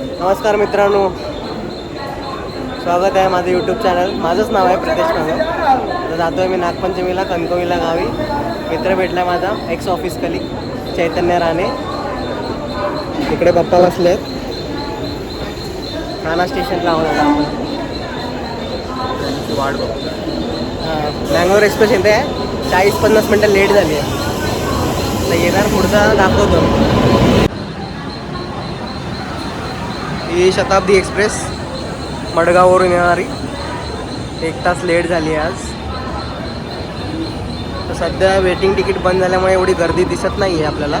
नमस्कार मित्रांनो. स्वागत आहे माझं यूट्यूब चॅनल माझंच नाव आहे प्रतेश नागर तर जातो आहे मी नागपंचमीला कणकवलीला गावी. मित्र भेटला माझा ex office colleague Chaitanya Rane. इकडे पप्पा बसले आहेत ठाणा स्टेशनला आहोत आता आपण. वाट बघतो मँगलोर एक्सप्रेस येते. आहे चाळीस पन्नास मिनटं लेट झाली आहे. तर येणार पुढचा दाखवतो. ही शताब्दी एक्सप्रेस मडगाववरून येणारी. एक तास लेट झाली आहे आज. तर सध्या वेटिंग तिकीट बंद झाल्यामुळे एवढी गर्दी दिसत नाही आहे आपल्याला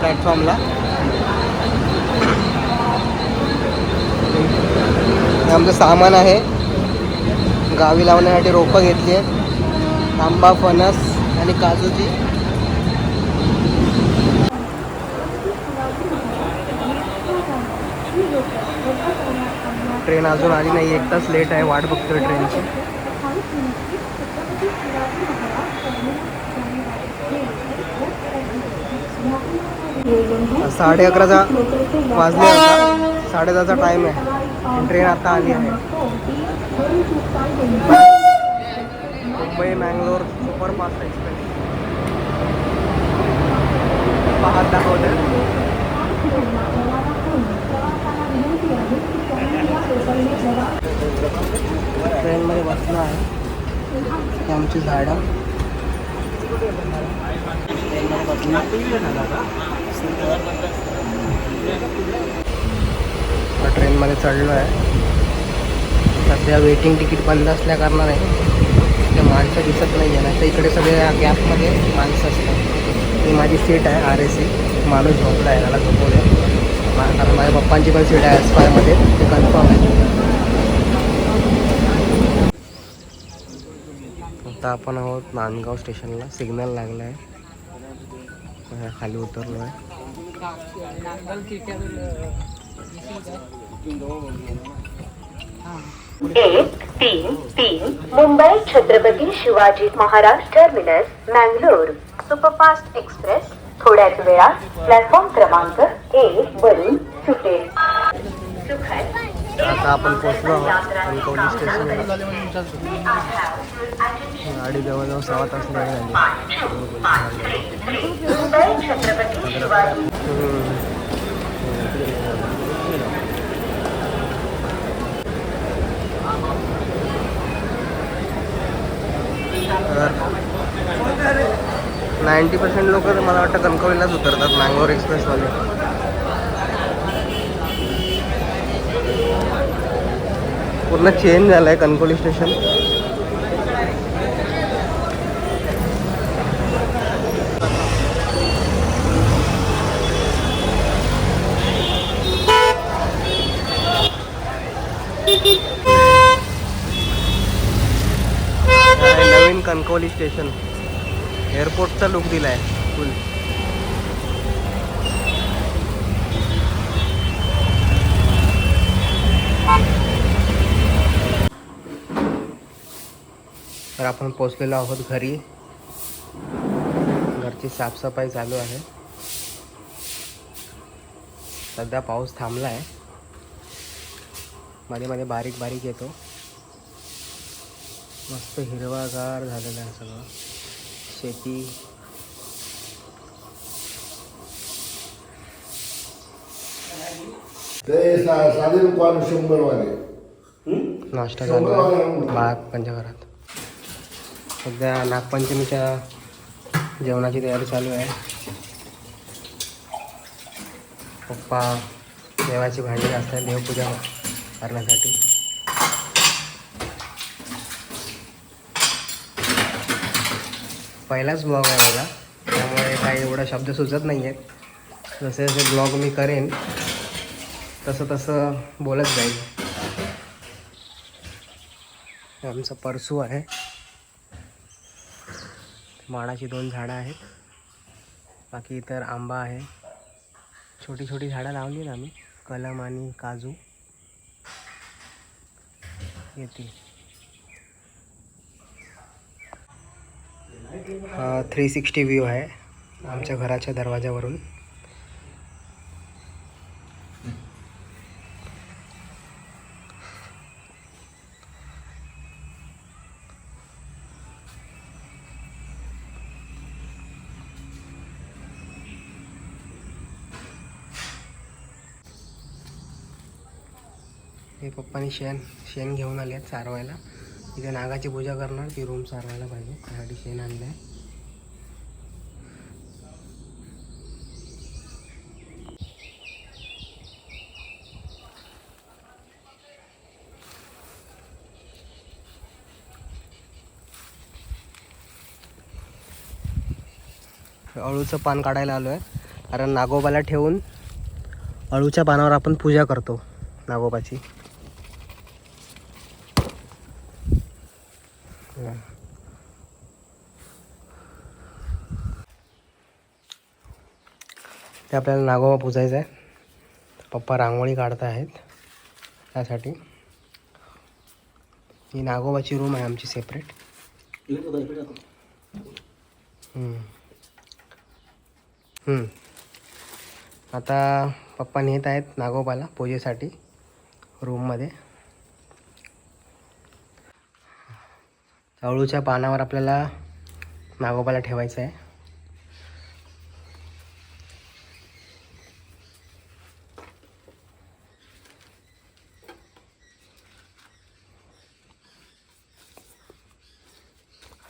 प्लॅटफॉर्मला आमचं सामान आहे. गावी लावण्यासाठी रोपं घेतली आहेत. आंबा फणस आणि काजूची. ट्रेन अजून आली नाही. एक तास लेट आहे. वाट बघतोय ट्रेनची साडे अकराचा वाजले आता. साडे दहाचा टाईम आहे. ट्रेन आता आली आहे. Mumbai Mangalore superfast express. पाहत दाखवते ट्रेनमध्ये बसलो आहे. ही आमची झाडं. ट्रेनमध्ये बसलो ट्रेनमध्ये चढलो आहे सध्या वेटिंग तिकीट बंद असल्या कारणाने ते माणसं दिसत नाही आहे नाही तर इकडे सगळ्या गॅपमध्ये माणसं असतात. ही माझी सीट आहे आर ए सी माणूस झोपला आहे त्याला झोपवलं कारण माझ्या पप्पांची पण सीट आहे एस ते कन्फर्म आहे. आता आपण आहोत नांदगाव स्टेशनला. सिग्नल लागला आहे खाली उतरलो आहे एक तीन तीन Mumbai Chhatrapati Shivaji Maharaj terminus Mangalore superfast express थोड्याच वेळात प्लॅटफॉर्म क्रमांक एक वरून सुटेल. आता आपण पोचलो आहोत कणकवली स्टेशनला गाडी जवळजवळ सहा तास लेट झाली. छत्रपती तर नाईंटी पर्सेंट लोक मला वाटतं कणकवलीलाच उतरतात मँगलोर एक्सप्रेसवाले. पूर्ण चेंज झालं आहे कणकवली स्टेशन. नवीन कणकवली स्टेशन. एअरपोर्टचा लुक दिला आहे फुल तर आपण पोचलेलो आहोत घरी. घरची साफसफाई चालू आहे. सध्या पाऊस थांबला आहे मध्ये मध्ये बारीक बारीक येतो. मस्त हिरवागार झालेलं आहे सगळं. शेती. ते सा- साधे दुकान शंभर वाले नाश्ता चालू आहे. भात पंचघरात. सध्या नागपंचमीच्या जेवणाची तयारी चालू आहे. पप्पा देवाची भांडी घासतात देवपूजा करण्यासाठी. पहिलाच ब्लॉग आहे माझा. त्यामुळे काही एवढा शब्द सुचत नाही आहेत जसे जसे ब्लॉग मी करेन तसं तसं बोलत जाईल. आमचा आमचं परसू आहे. माडाची दोन झाडं आहेत. बाकी इतर आंबा आहे. छोटी छोटी झाडं लावली ना आम्ही. कलम आणि काजू. येतील. हा थ्री सिक्स्टी व्ह्यू आहे आमच्या घराच्या दरवाजावरून. हे पप्पानी शेण शेण घेऊन आले आहेत चारवायला. इथे नागाची पूजा करणार ती रूम सारवायला पाहिजे. त्यासाठी शेण आणलं आहे अळूचं पान काढायला आलो आहे कारण नागोबाला ठेवून अळूच्या पानावर आपण पूजा करतो नागोबाची. ते आपल्याला नागोबा पूजायचं आहे. पप्पा रांगोळी काढत आहेत. त्यासाठी. ही नागोबाची रूम आहे आमची सेपरेट आता पप्पा नेत आहेत नागोबाला पूजेसाठी रूममध्ये अळूच्या पानावर आपल्याला नागोबाला ठेवायचं आहे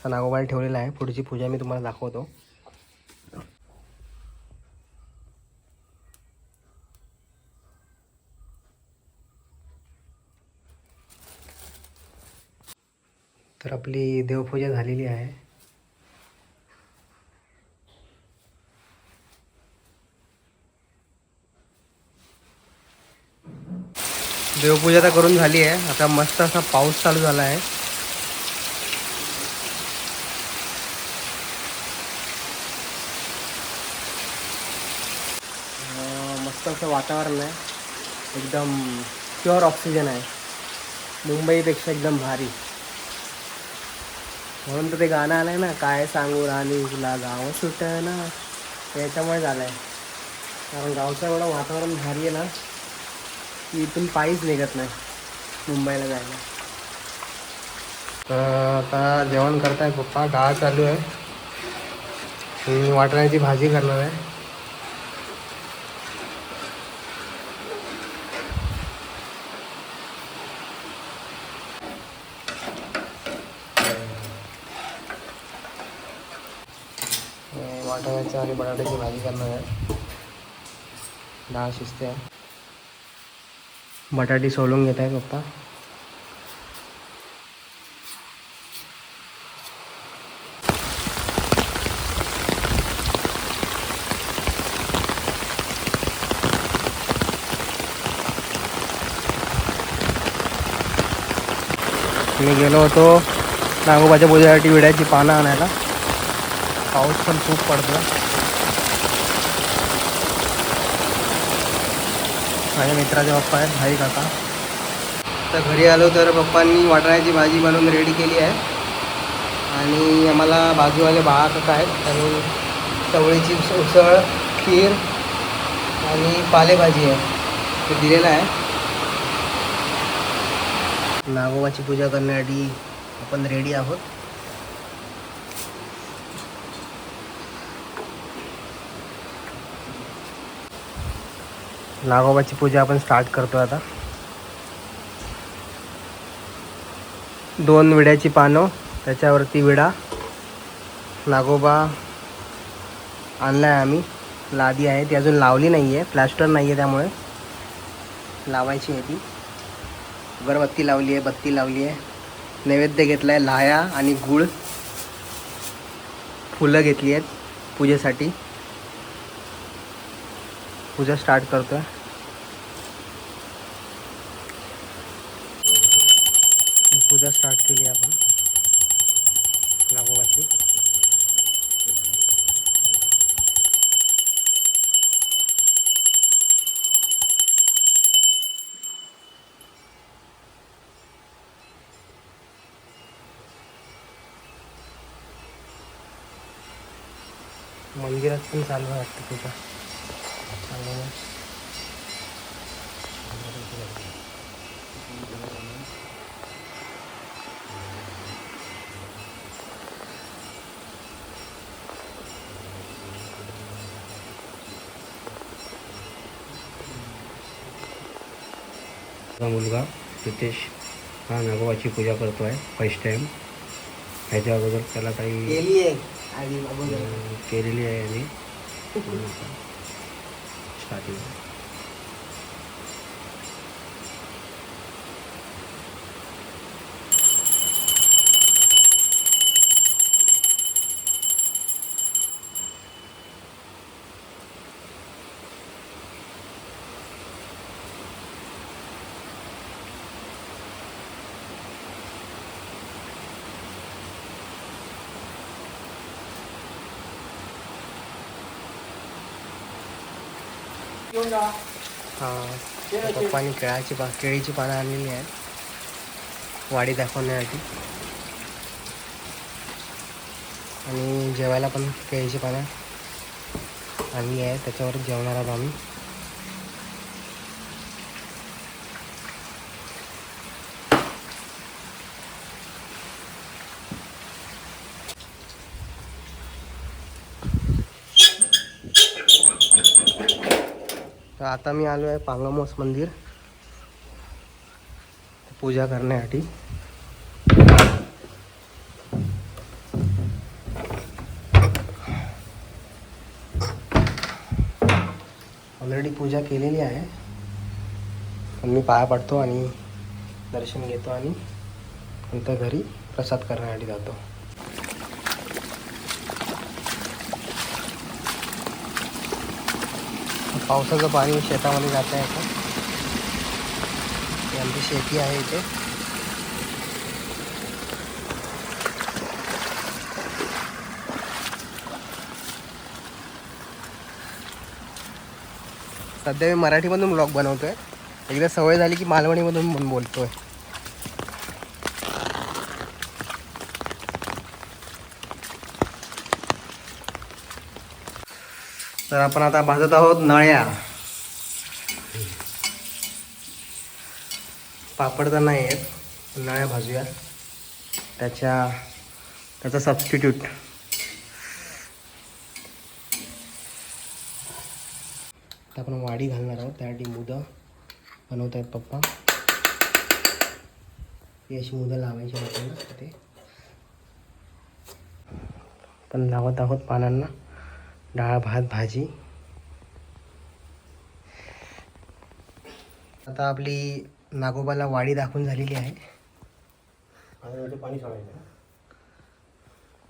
नागोबाला ठेवलेला आहे. पुढची पूजा मी तुम्हाला दाखवतो. तर आपली देवपूजा झालेली आहे. देवपूजा तर करून झाली आहे. आता मस्त असा पाऊस चालू झाला आहे. मस्त असं वातावरण आहे. एकदम प्युअर ऑक्सिजन आहे. मुंबईपेक्षा एकदम भारी. म्हणून तर ते गाणं आलंय ना काय सांगू राणी तुला गाव सुट ना याच्यामुळे झालं आहे कारण गावचं एवढं वातावरण भारी आहे ना की इथून पायीच निघत नाही मुंबईला जायला. तर आता जेवण करताय पप्पा गाळ चालू आहे. मी भाजी करणार आहे. वाटाण्याची आणि बटाट्याची भाजी करणार आहे. डाळ शिजते. आहे बटाटी सोलून घेत आहे पप्पा. मी गेलो होतो नागोबाच्या पूजेसाठी विड्याची पानं आणायला. पाऊस पण खूप पडतो माझ्या मित्राचे पप्पा आहेत भाई काका. तर घरी आलो तर पप्पांनी वाटाण्याची भाजी बनवून रेडी केली आहे. आणि आम्हाला बाजूवाले बाळा काका आहेत आणि चवळीची उसळ खीर आणि पालेभाजी आहे. ते दिलेलं आहे. नागोबाची पूजा करण्यासाठी आपण रेडी आहोत. नागोबाची पूजा आपण स्टार्ट करतो आता. दोन विड्याची पानं त्याच्यावरती विडा. नागोबा आणला आहे आम्ही. लादी आहे ती अजून लावली नाही आहे प्लॅस्टर नाही आहे त्यामुळे. लावायची आहे ती. अगरबत्ती लावली आहे बत्ती लावली आहे नैवेद्य घेतला आहे लाया आणि गूळ. फुलं घेतली आहेत पूजेसाठी. पूजा स्टार्ट करतोय पूजा स्टार्ट केली आपण नागोबाची। मंदिरात पण चालू वाटतं पूजा. मुलगा रितेश हा नागोबाची पूजा करतो आहे फर्स्ट टाईम ह्याच्या अगोदर त्याला काही केलेली आहे आणि 快递 हां. पप्पानी केळाची पा केळीची पानं आणलेली आहेत. वाडी दाखवण्यासाठी. आणि जेवायला पण केळीची पानं आणली आहे त्याच्यावर जेवणार आहोत आम्ही. आता मी आलो आहे पांगमोस मंदिर. पूजा करण्यासाठी. ऑलरेडी पूजा केलेली आहे. पण मी पाया पडतो आणि दर्शन घेतो आणि नंतर घरी प्रसाद करण्यासाठी जातो. पावसाचं पाणी शेतामध्ये जात आहे आता. आमची शेती आहे इथे. सध्या मी मराठीमधून ब्लॉग बनवतोय. एकदा सवय झाली की मालवणीमधून पण बोलतोय. तर आपण आता भाजत आहोत नळ्या. पापड तर नाही आहेत नळ्या भाजूया. त्याच्या त्याचा सबस्टिट्यूट आता आपण वाडी घालणार आहोत त्यासाठी मुदं बनवत आहेत पप्पा. ती अशी मुदं लावायची आपल्याला ते पण लावत आहोत पानांना. डाळ भात भाजी. आता आपली नागोबाला वाडी दाखवून झालेली आहे.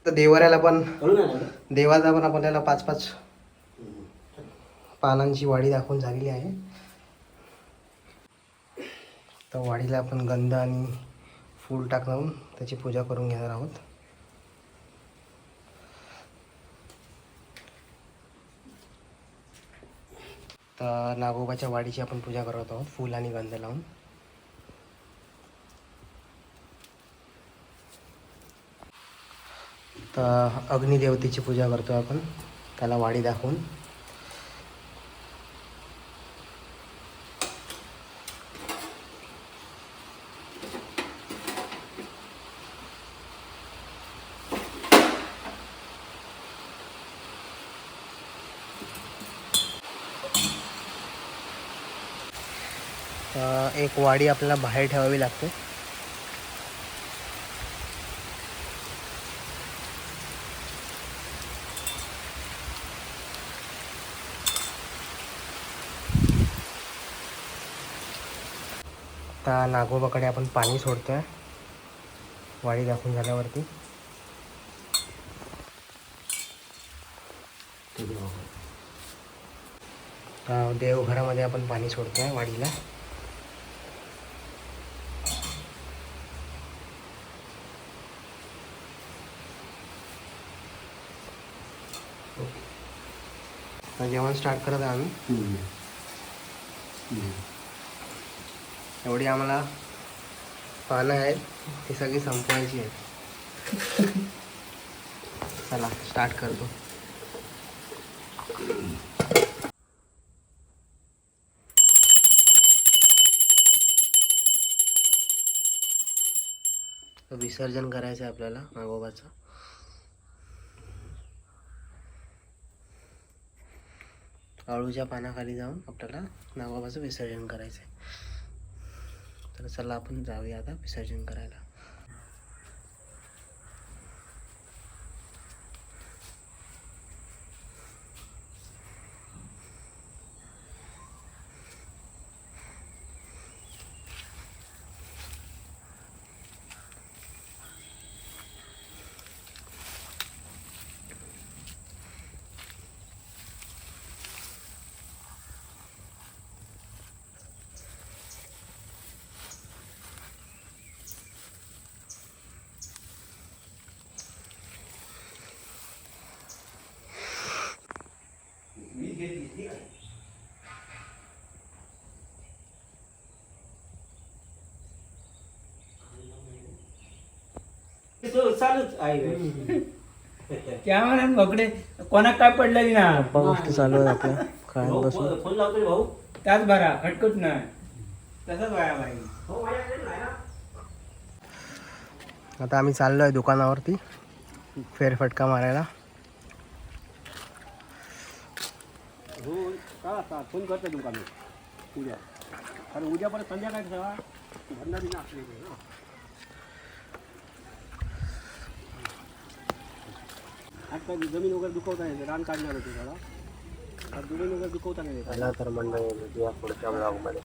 तर देवाऱ्याला पण देवाला देवाचा पण आपल्याला पाच पाच पानांची वाडी दाखवून झालेली आहे. तर वाडीला आपण गंध आणि फूल टाकून त्याची पूजा करून घेणार आहोत. तर नागोबाच्या वाडीची आपण पूजा करत आहोत फूल आणि गंध लावून. तर अग्निदेवतेची पूजा करतो आपण त्याला वाडी दाखवून तर एक वाडी आपल्याला बाहेर ठेवावी लागते. आता नागोबाकडे आपण पाणी सोडतोय. वाडी दाखवून झाल्यावरती. देवघरामध्ये आपण पाणी सोडतोय वाडीला. आता जेवण स्टार्ट करत आहे आम्ही. एवढी आम्हाला पानं आहेत ती सगळी संपवायची आहेत. चला स्टार्ट करतो. विसर्जन करायचं आहे आपल्याला नागोबाचं वाळूच्या पानाखाली जाऊन आपल्याला नागोबाचं विसर्जन करायचं आहे तर चला आपण जाऊया आता विसर्जन करायला. चालूच आहे. कोणाक काय पडलेली ना? गप्पा गोष्टी चालू आहेत आपल्या. बसून फोन लावतो रे भाऊ. त्याच बरा खटकट नाही. तसंच वाया बाई आता आम्ही चाललो आहे दुकानावरती फेरफटका मारायला. हो का आता फोन करतो तुमका मी उद्या. कारण उद्या परत संध्याकाळी सगळा धंदा बिना असले ना आज काय जमीन वगैरे दुखवता नाही रान काढणार होते त्याला जमीन वगैरे दुखवता नाही येत. तर मंडळ पुढच्या ब्लॉगमध्ये